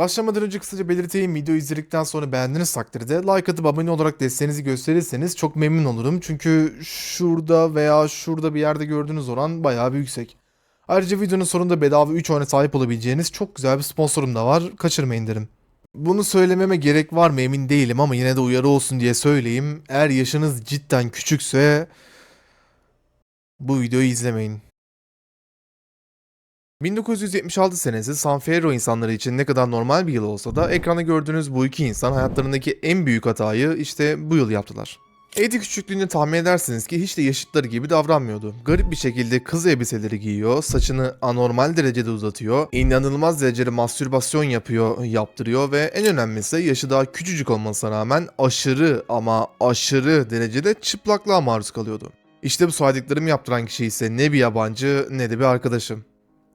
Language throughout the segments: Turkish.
Başlamadan önce kısaca belirteyim video izledikten sonra beğendiğiniz takdirde like atıp abone olarak desteğinizi gösterirseniz çok memnun olurum. Çünkü şurada veya şurada bir yerde gördüğünüz oran bayağı bir yüksek. Ayrıca videonun sonunda bedava 3 oyuna sahip olabileceğiniz çok güzel bir sponsorum da var. Kaçırmayın derim. Bunu söylememe gerek var mı emin değilim ama yine de uyarı olsun diye söyleyeyim. Eğer yaşınız cidden küçükse bu videoyu izlemeyin. 1976 senesi San Fierro insanları için ne kadar normal bir yıl olsa da ekranda gördüğünüz bu iki insan hayatlarındaki en büyük hatayı işte bu yıl yaptılar. Eddie küçüklüğünde tahmin edersiniz ki hiç de yaşıtları gibi davranmıyordu. Garip bir şekilde kız elbiseleri giyiyor, saçını anormal derecede uzatıyor, inanılmaz derecede mastürbasyon yapıyor, yaptırıyor ve en önemlisi yaşı daha küçücük olmasına rağmen aşırı ama aşırı derecede çıplaklığa maruz kalıyordu. İşte bu saydıklarımı yaptıran kişi ise ne bir yabancı ne de bir arkadaşım.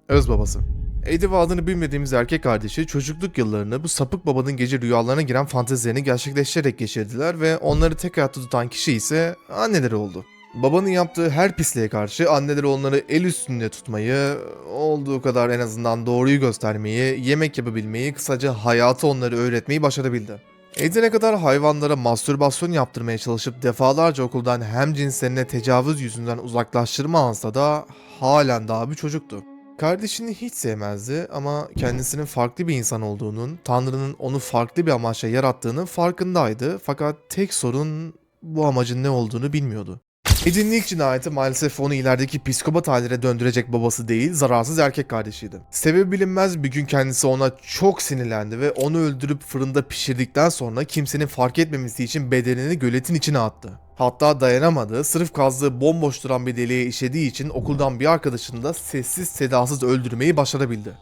Öz babası. Eddie adını bilmediğimiz erkek kardeşi çocukluk yıllarını bu sapık babanın gece rüyalarına giren fantezilerini gerçekleştirerek geçirdiler ve onları tek hayatta tutan kişi ise anneleri oldu. Babanın yaptığı her pisliğe karşı anneleri onları el üstünde tutmayı, olduğu kadar en azından doğruyu göstermeyi, yemek yapabilmeyi, kısaca hayatı onları öğretmeyi başarabildi. Eddie ne kadar hayvanlara mastürbasyon yaptırmaya çalışıp defalarca okuldan hem cinslerine tecavüz yüzünden uzaklaştırma alsa da halen daha bir çocuktu. Kardeşini hiç sevmezdi ama kendisinin farklı bir insan olduğunun, Tanrı'nın onu farklı bir amaçla yarattığının farkındaydı fakat tek sorun bu amacın ne olduğunu bilmiyordu. Eddie'nin ilk cinayeti maalesef onu ilerideki psikopat haline döndürecek babası değil, zararsız erkek kardeşiydi. Sebebi bilinmez bir gün kendisi ona çok sinirlendi ve onu öldürüp fırında pişirdikten sonra kimsenin fark etmemesi için bedenini göletin içine attı. Hatta dayanamadı, sırf kazdığı bomboş duran bir deliğe işediği için okuldan bir arkadaşını da sessiz sedasız öldürmeyi başarabildi.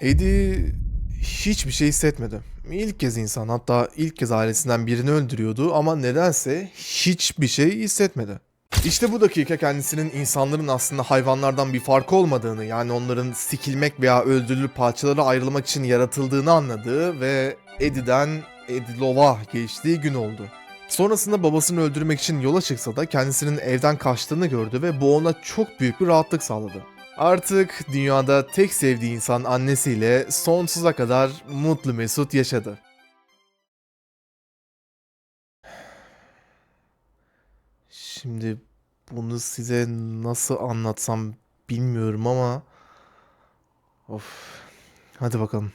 Eddie hiçbir şey hissetmedi. İlk kez insan hatta ilk kez ailesinden birini öldürüyordu ama nedense hiçbir şey hissetmedi. İşte bu dakika kendisinin insanların aslında hayvanlardan bir farkı olmadığını yani onların sikilmek veya öldürülüp parçalara ayrılmak için yaratıldığını anladığı ve Eddie'den Edilova geçtiği gün oldu. Sonrasında babasını öldürmek için yola çıksa da kendisinin evden kaçtığını gördü ve bu ona çok büyük bir rahatlık sağladı. Artık dünyada tek sevdiği insan annesiyle sonsuza kadar mutlu mesut yaşadı. Şimdi bunu size nasıl anlatsam bilmiyorum ama of hadi bakalım.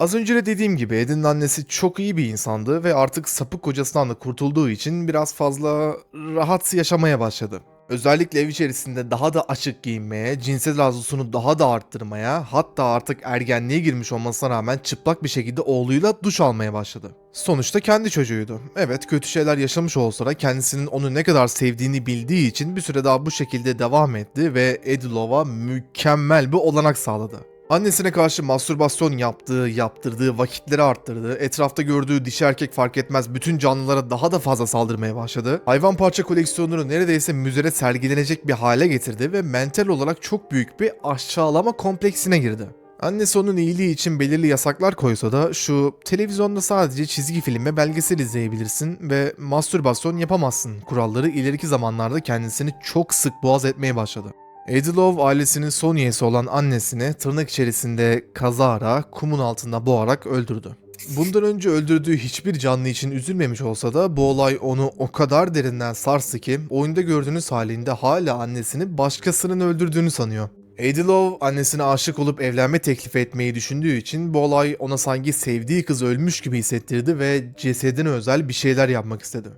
Az önce de dediğim gibi Ed'in annesi çok iyi bir insandı ve artık sapık kocasından da kurtulduğu için biraz fazla rahat yaşamaya başladı. Özellikle ev içerisinde daha da açık giyinmeye, cinsel arzusunu daha da arttırmaya, hatta artık ergenliğe girmiş olmasına rağmen çıplak bir şekilde oğluyla duş almaya başladı. Sonuçta kendi çocuğuydu. Evet kötü şeyler yaşamış olsa da kendisinin onu ne kadar sevdiğini bildiği için bir süre daha bu şekilde devam etti ve Edilova mükemmel bir olanak sağladı. Annesine karşı mastürbasyon yaptığı, yaptırdığı, vakitleri arttırdı, etrafta gördüğü dişi erkek fark etmez bütün canlılara daha da fazla saldırmaya başladı. Hayvan parça koleksiyonunu neredeyse müzede sergilenecek bir hale getirdi ve mental olarak çok büyük bir aşağılama kompleksine girdi. Annesi onun iyiliği için belirli yasaklar koysa da şu televizyonda sadece çizgi film ve belgesel izleyebilirsin ve mastürbasyon yapamazsın kuralları ileriki zamanlarda kendisini çok sık boğaz etmeye başladı. Edilov ailesinin son üyesi olan annesini tırnak içerisinde kazara kumun altında boğarak öldürdü. Bundan önce öldürdüğü hiçbir canlı için üzülmemiş olsa da bu olay onu o kadar derinden sarstı ki oyunda gördüğünüz halinde hala annesini başkasının öldürdüğünü sanıyor. Edilov annesine aşık olup evlenme teklif etmeyi düşündüğü için bu olay ona sanki sevdiği kız ölmüş gibi hissettirdi ve cesedine özel bir şeyler yapmak istedi.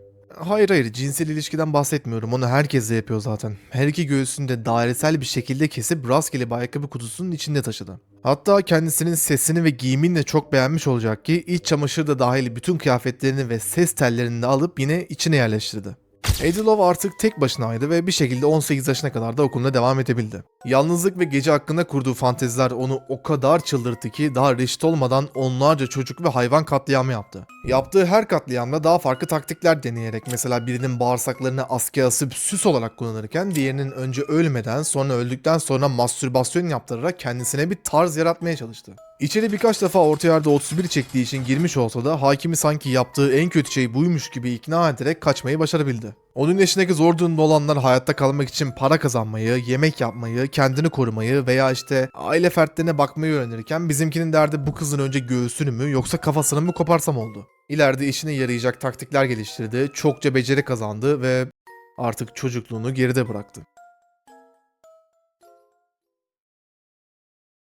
Hayır hayır cinsel ilişkiden bahsetmiyorum onu herkes de yapıyor zaten. Her iki göğsünü de dairesel bir şekilde kesip rastgele bir ayakkabı kutusunun içinde taşıdı. Hatta kendisinin sesini ve giyimini de çok beğenmiş olacak ki iç çamaşır da dahil bütün kıyafetlerini ve ses tellerini de alıp yine içine yerleştirdi. Edilov artık tek başınaydı ve bir şekilde 18 yaşına kadar da okuluna devam edebildi. Yalnızlık ve gece hakkında kurduğu fanteziler onu o kadar çıldırttı ki daha reşit olmadan onlarca çocuk ve hayvan katliamı yaptı. Yaptığı her katliamda daha farklı taktikler deneyerek mesela birinin bağırsaklarını askıya asıp süs olarak kullanırken diğerinin önce ölmeden sonra öldükten sonra mastürbasyon yaptırarak kendisine bir tarz yaratmaya çalıştı. İçeri birkaç defa orta yerde 31 çektiği için girmiş olsa da hakimi sanki yaptığı en kötü şey buymuş gibi ikna ederek kaçmayı başarabildi. Onun yaşındaki zor durumda olanlar hayatta kalmak için para kazanmayı, yemek yapmayı, kendini korumayı veya işte aile fertlerine bakmayı öğrenirken bizimkinin derdi bu kızın önce göğsünü mü yoksa kafasını mı koparsam oldu. İleride işine yarayacak taktikler geliştirdi, çokça beceri kazandı ve artık çocukluğunu geride bıraktı.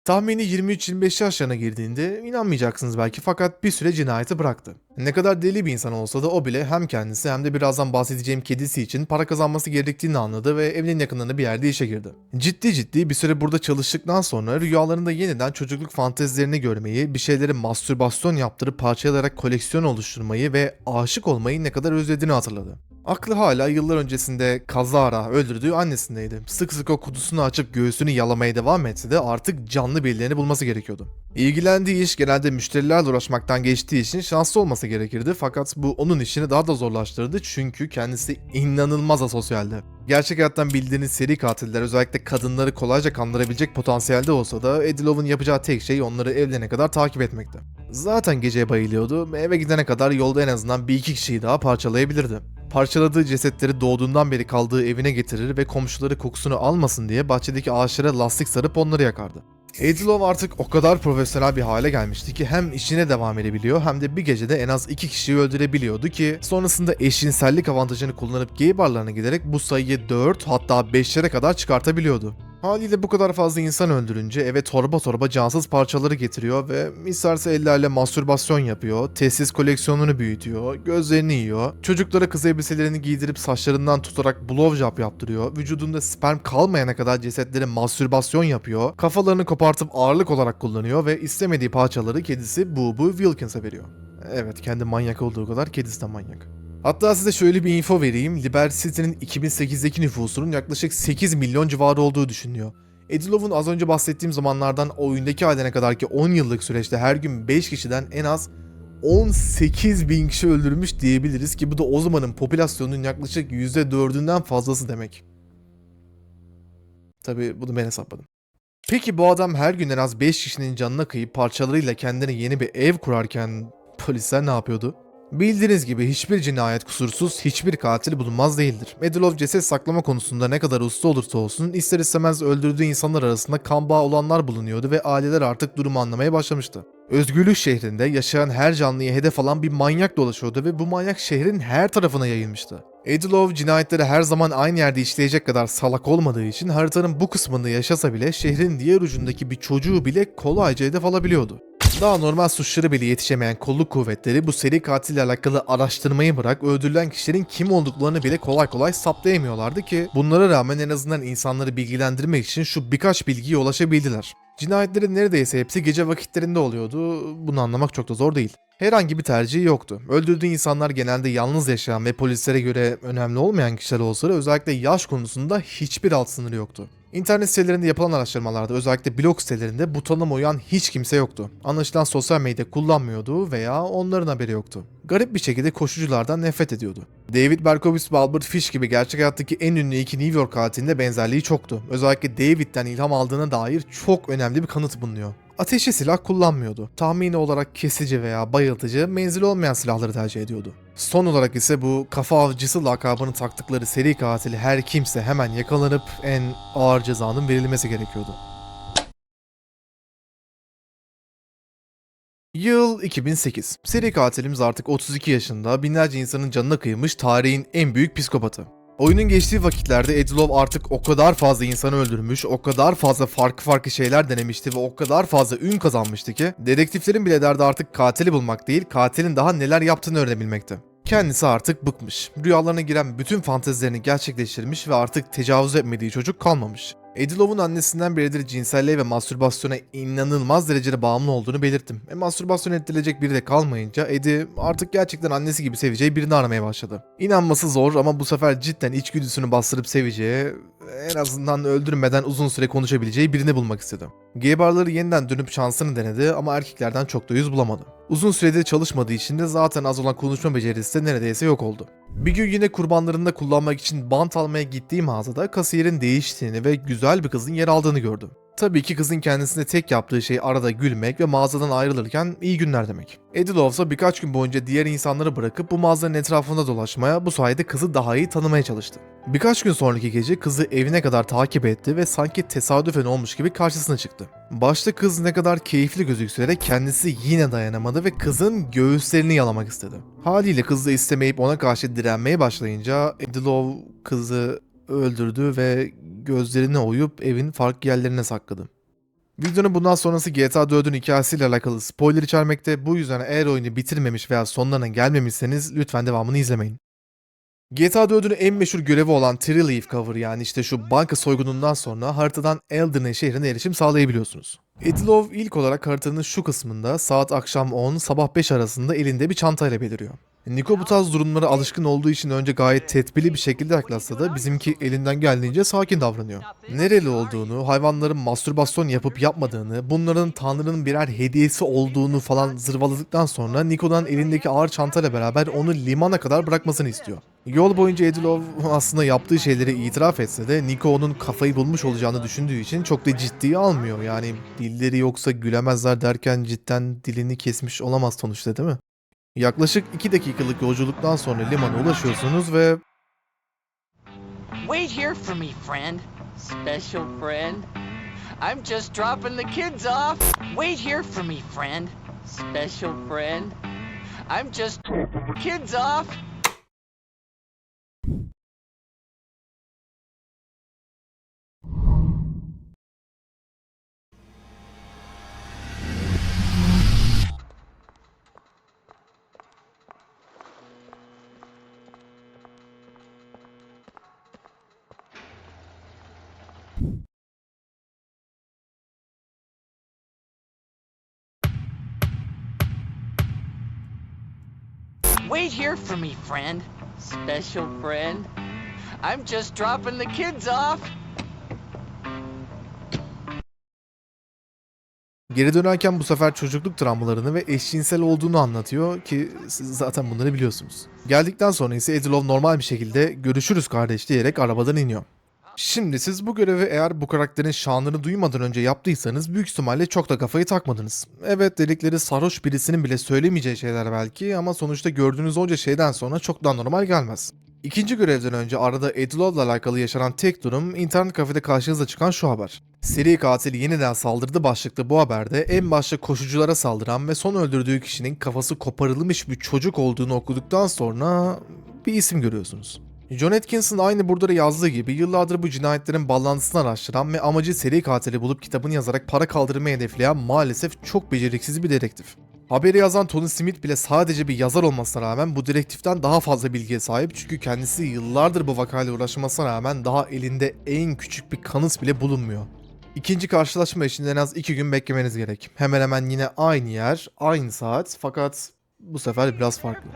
Tahmini 23-25 yaşlarına girdiğinde inanmayacaksınız belki fakat bir süre cinayeti bıraktı. Ne kadar deli bir insan olsa da o bile hem kendisi hem de birazdan bahsedeceğim kedisi için para kazanması gerektiğini anladı ve evinin yakınlarında bir yerde işe girdi. Ciddi ciddi bir süre burada çalıştıktan sonra rüyalarında yeniden çocukluk fantezilerini görmeyi, bir şeyleri mastürbasyon yaptırıp parçalayarak koleksiyon oluşturmayı ve aşık olmayı ne kadar özlediğini hatırladı. Aklı hala yıllar öncesinde kazara öldürdüğü annesindeydi. Sık sık o kutusunu açıp göğsünü yalamaya devam etse de artık canlı birilerini bulması gerekiyordu. İlgilendiği iş genelde müşterilerle uğraşmaktan geçtiği için şanslı olması gerekirdi fakat bu onun işini daha da zorlaştırdı çünkü kendisi inanılmaz asosyaldi. Gerçek hayattan bildiğiniz seri katiller özellikle kadınları kolayca kandırabilecek potansiyelde olsa da Edilov'un yapacağı tek şey onları evlerine kadar takip etmekti. Zaten geceye bayılıyordu eve gidene kadar yolda en azından bir iki kişiyi daha parçalayabilirdi. Parçaladığı cesetleri doğduğundan beri kaldığı evine getirir ve komşuları kokusunu almasın diye bahçedeki ağaçlara lastik sarıp onları yakardı. Edilov artık o kadar profesyonel bir hale gelmişti ki hem işine devam edebiliyor hem de bir gecede en az iki kişiyi öldürebiliyordu ki sonrasında eşcinsellik avantajını kullanıp gay barlarına giderek bu sayıyı 4 hatta 5'lere kadar çıkartabiliyordu. Haliyle bu kadar fazla insan öldürünce eve torba torba cansız parçaları getiriyor ve isterse ellerle mastürbasyon yapıyor, tesis koleksiyonunu büyütüyor, gözlerini yiyor, çocuklara kız elbiselerini giydirip saçlarından tutarak blowjob yaptırıyor, vücudunda sperm kalmayana kadar cesetlere mastürbasyon yapıyor, kafalarını kopartıp ağırlık olarak kullanıyor ve istemediği parçaları kedisi Boo Wilkins'e veriyor. Evet kendi manyak olduğu kadar kedisi de manyak. Hatta size şöyle bir info vereyim. Liberty City'nin 2008'deki nüfusunun yaklaşık 8 milyon civarı olduğu düşünülüyor. Edilov'un az önce bahsettiğim zamanlardan oyundaki haline kadarki 10 yıllık süreçte her gün 5 kişiden en az 18 bin kişi öldürmüş diyebiliriz ki bu da o zamanın popülasyonunun yaklaşık %4'ünden fazlası demek. Tabi bunu ben hesapladım. Peki bu adam her gün en az 5 kişinin canına kıyıp parçalarıyla kendine yeni bir ev kurarken polisler ne yapıyordu? Bildiğiniz gibi hiçbir cinayet kusursuz, hiçbir katil bulunmaz değildir. Medilov ceset saklama konusunda ne kadar usta olursa olsun ister istemez öldürdüğü insanlar arasında kan bağı olanlar bulunuyordu ve aileler artık durumu anlamaya başlamıştı. Özgürlük şehrinde yaşayan her canlıya hedef alan bir manyak dolaşıyordu ve bu manyak şehrin her tarafına yayılmıştı. Edilov cinayetleri her zaman aynı yerde işleyecek kadar salak olmadığı için haritanın bu kısmında yaşasa bile şehrin diğer ucundaki bir çocuğu bile kolayca hedef alabiliyordu. Daha normal suçları bile yetişemeyen kolluk kuvvetleri bu seri katille alakalı araştırmayı bırak öldürülen kişilerin kim olduklarını bile kolay kolay saptayamıyorlardı ki bunlara rağmen en azından insanları bilgilendirmek için şu birkaç bilgiye ulaşabildiler. Cinayetlerin neredeyse hepsi gece vakitlerinde oluyordu. Bunu anlamak çok da zor değil. Herhangi bir tercihi yoktu. Öldürdüğü insanlar genelde yalnız yaşayan ve polislere göre önemli olmayan kişiler olsa da özellikle yaş konusunda hiçbir alt sınırı yoktu. İnternet sitelerinde yapılan araştırmalarda özellikle blog sitelerinde bu tanıma uyan hiç kimse yoktu. Anlaşılan sosyal medya kullanmıyordu veya onların haberi yoktu. Garip bir şekilde koşuculardan nefret ediyordu. David Berkowitz ve Albert Fish gibi gerçek hayattaki en ünlü iki New York katilinde benzerliği çoktu. Özellikle David'den ilham aldığına dair çok önemli bir kanıt bulunuyor. Ateşli silah kullanmıyordu. Tahmini olarak kesici veya bayıltıcı, menzil olmayan silahları tercih ediyordu. Son olarak ise bu kafa avcısı lakabını taktıkları seri katili her kimse hemen yakalanıp en ağır cezanın verilmesi gerekiyordu. Yıl 2008. Seri katilimiz artık 32 yaşında, binlerce insanın canına kıymış tarihin en büyük psikopatı. Oyunun geçtiği vakitlerde Edilov artık o kadar fazla insanı öldürmüş, o kadar fazla farklı farklı şeyler denemişti ve o kadar fazla ün kazanmıştı ki dedektiflerin bile derdi artık katili bulmak değil, katilin daha neler yaptığını öğrenebilmekti. Kendisi artık bıkmış. Rüyalarına giren bütün fantezilerini gerçekleştirmiş ve artık tecavüz etmediği çocuk kalmamış. Edilov'un annesinden beridir cinselliğe ve mastürbasyona inanılmaz derecede bağımlı olduğunu belirttim. E mastürbasyon ettirilecek biri de kalmayınca Edi artık gerçekten annesi gibi seveceği birini aramaya başladı. İnanması zor ama bu sefer cidden içgüdüsünü bastırıp seveceği, en azından öldürmeden uzun süre konuşabileceği birini bulmak istedi. Gay barları yeniden dönüp şansını denedi ama erkeklerden çok da yüz bulamadı. Uzun süredir çalışmadığı için de zaten az olan konuşma becerisi de neredeyse yok oldu. Bir gün yine kurbanlarında kullanmak için bant almaya gittiği mağazada kasiyerin değiştiğini ve güzel bir kızın yer aldığını gördü. Tabii ki kızın kendisine tek yaptığı şey arada gülmek ve mağazadan ayrılırken iyi günler demek. Eddie Love ise birkaç gün boyunca diğer insanları bırakıp bu mağazanın etrafında dolaşmaya, bu sayede kızı daha iyi tanımaya çalıştı. Birkaç gün sonraki gece kızı evine kadar takip etti ve sanki tesadüfen olmuş gibi karşısına çıktı. Başta kız ne kadar keyifli gözükse de kendisi yine dayanamadı ve kızın göğüslerini yalamak istedi. Haliyle kız da istemeyip ona karşı direnmeye başlayınca Eddie Love kızı öldürdü ve gözlerini oyup evin farklı yerlerine sakladı. Videonun bundan sonrası GTA 4'ün hikayesiyle alakalı spoiler içermekte. Bu yüzden eğer oyunu bitirmemiş veya sonlarına gelmemişseniz lütfen devamını izlemeyin. GTA 4'ün en meşhur görevi olan Tree Leaf Cover yani işte şu banka soygunundan sonra haritadan Elderney şehrine erişim sağlayabiliyorsunuz. Edilov ilk olarak haritanın şu kısmında saat akşam 10 sabah 5 arasında elinde bir çantayla beliriyor. Niko bu tarz durumlara alışkın olduğu için önce gayet tedbirli bir şekilde yaklaşsa da bizimki elinden geldiğince sakin davranıyor. Nereli olduğunu, hayvanların mastürbasyon yapıp yapmadığını, bunların Tanrı'nın birer hediyesi olduğunu falan zırvaladıktan sonra Niko'dan elindeki ağır çantayla beraber onu limana kadar bırakmasını istiyor. Yol boyunca Edilov aslında yaptığı şeyleri itiraf etse de Niko onun kafayı bulmuş olacağını düşündüğü için çok da ciddiye almıyor. Yani dilleri yoksa gülemezler derken cidden dilini kesmiş olamaz sonuçta değil mi? Yaklaşık 2 dakikalık yolculuktan sonra limana ulaşıyorsunuz ve Wait here for me, friend. Special friend. I'm just dropping the kids off. Wait here for me, friend. Special friend. I'm just kids off. Wait here for me, friend. Special friend. I'm just dropping the kids off. geri dönerken bu sefer çocukluk travmalarını ve eşcinsel olduğunu anlatıyor ki siz zaten bunları biliyorsunuz. Geldikten sonra ise Edilov normal bir şekilde görüşürüz kardeş diyerek arabadan iniyor. Şimdi siz bu görevi eğer bu karakterin şanını duymadan önce yaptıysanız büyük ihtimalle çok da kafayı takmadınız. Evet dedikleri sarhoş birisinin bile söylemeyeceği şeyler belki ama sonuçta gördüğünüz onca şeyden sonra çok daha normal gelmez. İkinci görevden önce arada Edilov'la alakalı yaşanan tek durum internet kafede karşınıza çıkan şu haber. Seri katil yeniden saldırdı başlıklı bu haberde en başta koşuculara saldıran ve son öldürdüğü kişinin kafası koparılmış bir çocuk olduğunu okuduktan sonra bir isim görüyorsunuz. John Atkinson aynı burada da yazdığı gibi yıllardır bu cinayetlerin bağlantısını araştıran ve amacı seri katili bulup kitabını yazarak para kaldırmayı hedefleyen maalesef çok beceriksiz bir dedektif. Haberi yazan Tony Smith bile sadece bir yazar olmasına rağmen bu direktiften daha fazla bilgiye sahip çünkü kendisi yıllardır bu vakayla uğraşmasına rağmen daha elinde en küçük bir kanıt bile bulunmuyor. İkinci karşılaşma için en az iki gün beklemeniz gerek. Hemen hemen yine aynı yer, aynı saat fakat bu sefer biraz farklı.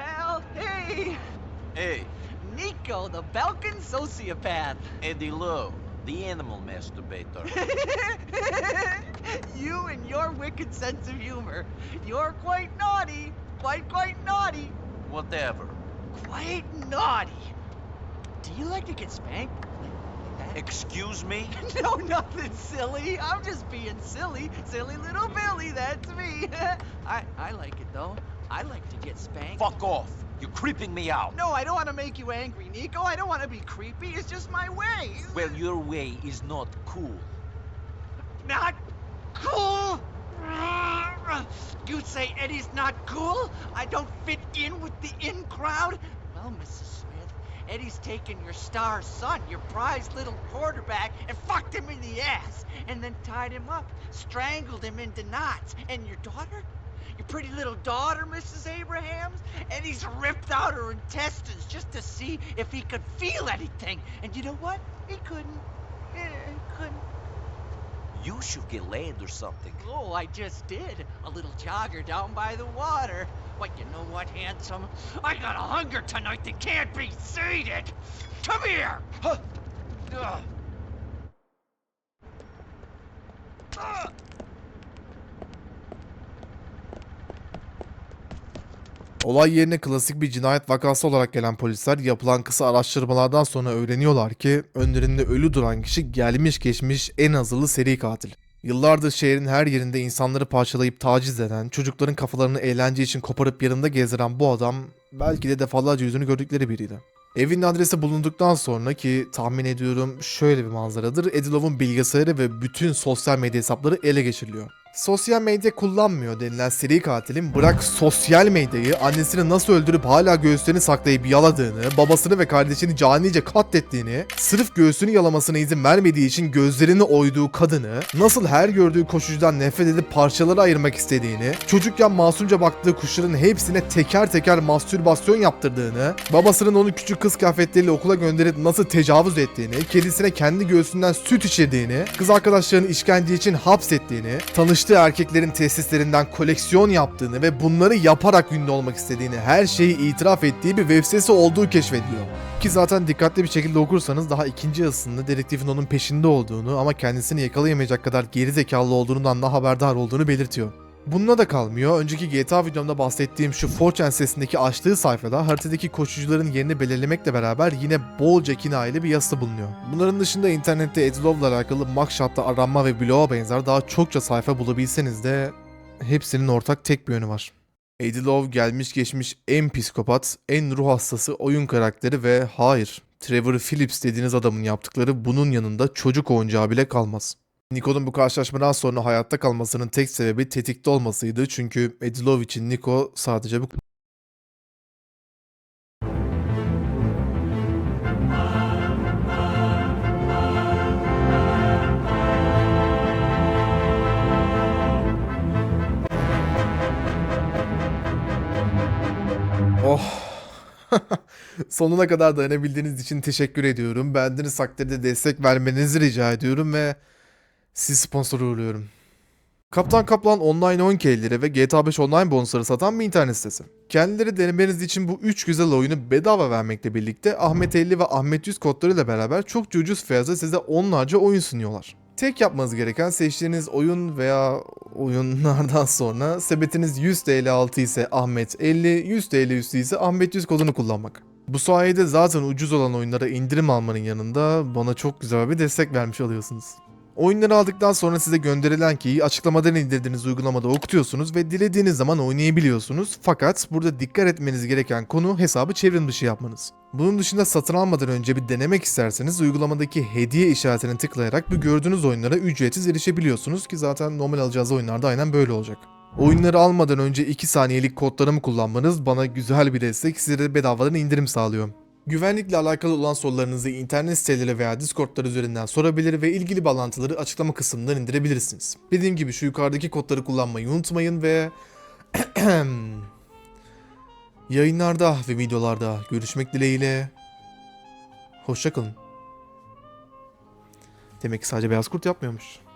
Pal, hey! Hey, Nico, the Balkan sociopath. Eddie Lowe, the animal masturbator. you and your wicked sense of humor. You're quite naughty. Quite, quite naughty. Whatever. Quite naughty. Do you like to get spanked? Like? Excuse me? No, nothing silly. I'm just being silly. Silly little Billy, that's me. I, I like it though. I like to get spanked. Fuck off. You're creeping me out. No, I don't want to make you angry, Nico. I don't want to be creepy. It's just my way. Well, your way is not cool. not cool. You say Eddie's not cool? I don't fit in with the in crowd? Well, Mrs. Smith, Eddie's taken your star son, your prized little quarterback, and fucked him in the ass, and then tied him up, strangled him into knots. And your daughter? Your pretty little daughter, Mrs. Abrahams? and he's ripped out her intestines just to see if he could feel anything. And you know what? He couldn't. He couldn't. You should get land or something. Oh, I just did. A little jogger down by the water. But you know what, handsome? I got a hunger tonight that can't be sated. Come here. Huh. Olay yerine klasik bir cinayet vakası olarak gelen polisler yapılan kısa araştırmalardan sonra öğreniyorlar ki önlerinde ölü duran kişi gelmiş geçmiş en azılı seri katil. Yıllardır şehrin her yerinde insanları parçalayıp taciz eden, çocukların kafalarını eğlence için koparıp yanında gezdiren bu adam belki de defalarca yüzünü gördükleri biriydi. Evin adresi bulunduktan sonra ki tahmin ediyorum şöyle bir manzaradır. Edilov'un bilgisayarı ve bütün sosyal medya hesapları ele geçiriliyor. Sosyal medya kullanmıyor denilen seri katilin bırak sosyal medyayı annesini nasıl öldürüp hala göğüslerini saklayıp yaladığını, babasını ve kardeşini canice katlettiğini, sırf göğsünü yalamasına izin vermediği için gözlerini oyduğu kadını, nasıl her gördüğü koşucudan nefret edip parçalara ayırmak istediğini, çocukken masumca baktığı kuşların hepsine teker teker mastürbasyon yaptırdığını, babasının onu küçük kız kıyafetleriyle okula gönderip nasıl tecavüz ettiğini, kedisine kendi göğsünden süt içirdiğini, kız arkadaşlarını işkence için hapsettiğini, tanıştığı erkeklerin tesislerinden koleksiyon yaptığını ve bunları yaparak ünlü olmak istediğini, her şeyi itiraf ettiği bir web sitesi olduğu keşfediliyor. Ki zaten dikkatli bir şekilde okursanız daha ikinci yazısında dedektifin onun peşinde olduğunu ama kendisini yakalayamayacak kadar geri zekalı olduğundan da haberdar olduğunu belirtiyor. Bununla da kalmıyor. Önceki GTA videomda bahsettiğim şu 4chan sitesindeki açtığı sayfada haritadaki koşucuların yerini belirlemekle beraber yine bolca kinayeli bir yazısı bulunuyor. Bunların dışında internette Edilov'la alakalı mugshot'ta aranma ve bloğa benzer daha çokça sayfa bulabilseniz de hepsinin ortak tek bir yönü var. Edilov gelmiş geçmiş en psikopat, en ruh hastası oyun karakteri ve hayır, Trevor Phillips dediğiniz adamın yaptıkları bunun yanında çocuk oyuncağı bile kalmaz. Nico'nun bu karşılaşmadan sonra hayatta kalmasının tek sebebi tetikte olmasıydı çünkü Edilov için Nico sadece bu Oh. Sonuna kadar dayanabildiğiniz için teşekkür ediyorum. Beğendiğiniz takdirde destek vermenizi rica ediyorum ve siz sponsor uğurluyorum. Kaptan Kaplan online oyun keyleri ve GTA 5 online bonusları satan bir internet sitesi. Kendileri denemeniz için bu 3 güzel oyunu bedava vermekle birlikte Ahmet 50 ve Ahmet 100 kodlarıyla beraber çok ucuz fiyata size onlarca oyun sunuyorlar. Tek yapmanız gereken seçtiğiniz oyun veya oyunlardan sonra sepetiniz 100 TL altı ise Ahmet 50, 100 TL üstü ise Ahmet 100 kodunu kullanmak. Bu sayede zaten ucuz olan oyunlara indirim almanın yanında bana çok güzel bir destek vermiş oluyorsunuz. Oyunları aldıktan sonra size gönderilen key'i açıklamadan indirdiğiniz uygulamada okutuyorsunuz ve dilediğiniz zaman oynayabiliyorsunuz. Fakat burada dikkat etmeniz gereken konu hesabı çevrim dışı yapmanız. Bunun dışında satın almadan önce bir denemek isterseniz uygulamadaki hediye işaretine tıklayarak bu gördüğünüz oyunlara ücretsiz erişebiliyorsunuz ki zaten normal alacağınız oyunlarda aynen böyle olacak. Oyunları almadan önce 2 saniyelik kodlarımı kullanmanız bana güzel bir destek, size de bedavadan indirim sağlıyor. Güvenlikle alakalı olan sorularınızı internet siteleri veya Discord'lar üzerinden sorabilir ve ilgili bağlantıları açıklama kısmından indirebilirsiniz. Dediğim gibi şu yukarıdaki kodları kullanmayı unutmayın ve yayınlarda ve videolarda görüşmek dileğiyle hoşçakalın. Demek ki sadece beyaz kurt yapmıyormuş.